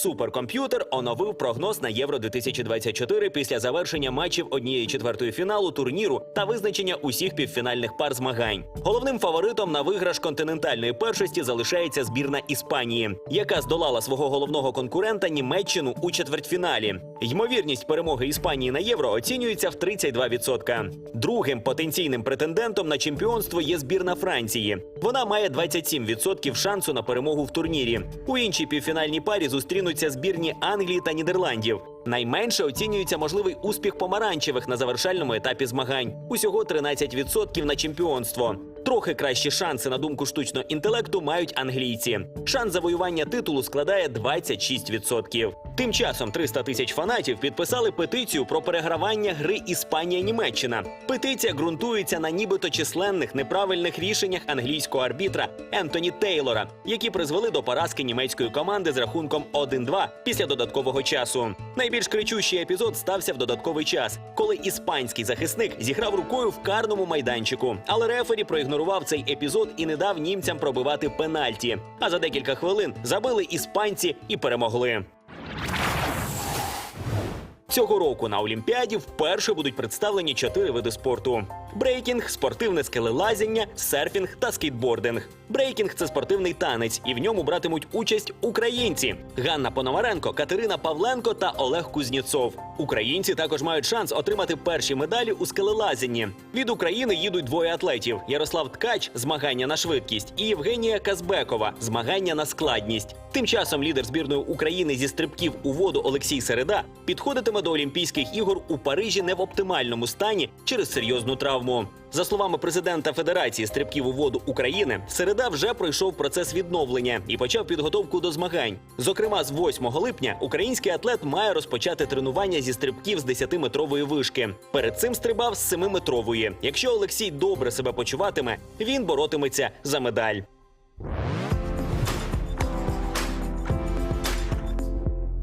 Суперкомп'ютер оновив прогноз на Євро 2024 після завершення матчів однієї четвертої фіналу турніру та визначення усіх півфінальних пар змагань. Головним фаворитом на виграш континентальної першості залишається збірна Іспанії, яка здолала свого головного конкурента Німеччину у четвертьфіналі. Ймовірність перемоги Іспанії на євро оцінюється в 32%. Другим потенційним претендентом на чемпіонство є збірна Франції. Вона має 27% шансу на перемогу в турнірі. У іншій півфінальній парі зустрінуться збірні Англії та Нідерландів. Найменше оцінюється можливий успіх помаранчевих на завершальному етапі змагань. Усього 13% на чемпіонство. Трохи кращі шанси на думку штучного інтелекту мають англійці. Шанс завоювання титулу складає 26%. Тим часом 300 тисяч фанатів підписали петицію про перегравання гри Іспанія-Німеччина. Петиція ґрунтується на нібито численних неправильних рішеннях англійського арбітра Ентоні Тейлора, які призвели до поразки німецької команди з рахунком 1-2 після додаткового часу. Найбільш кричущий епізод стався в додатковий час, коли іспанський захисник зіграв рукою в карному майданчику. Але рефері проігнорував цей епізод і не дав німцям пробивати пенальті. А за декілька хвилин забили іспанці і перемогли. Цього року на Олімпіаді вперше будуть представлені чотири види спорту: брейкінг, спортивне скелелазіння, серфінг та скейтбординг. Брейкінг це спортивний танець, і в ньому братимуть участь українці: Ганна Пономаренко, Катерина Павленко та Олег Кузнєцов. Українці також мають шанс отримати перші медалі у скелелазінні. Від України їдуть двоє атлетів: Ярослав Ткач змагання на швидкість і Євгенія Казбекова змагання на складність. Тим часом лідер збірної України зі стрибків у воду Олексій Середа підходитиме до Олімпійських ігор у Парижі не в оптимальному стані через серйозну травму. За словами президента Федерації стрибків у воду України, Середа вже пройшов процес відновлення і почав підготовку до змагань. Зокрема, з 8 липня український атлет має розпочати тренування зі стрибків з 10-метрової вишки. Перед цим стрибав з 7-метрової. Якщо Олексій добре себе почуватиме, він боротиметься за медаль.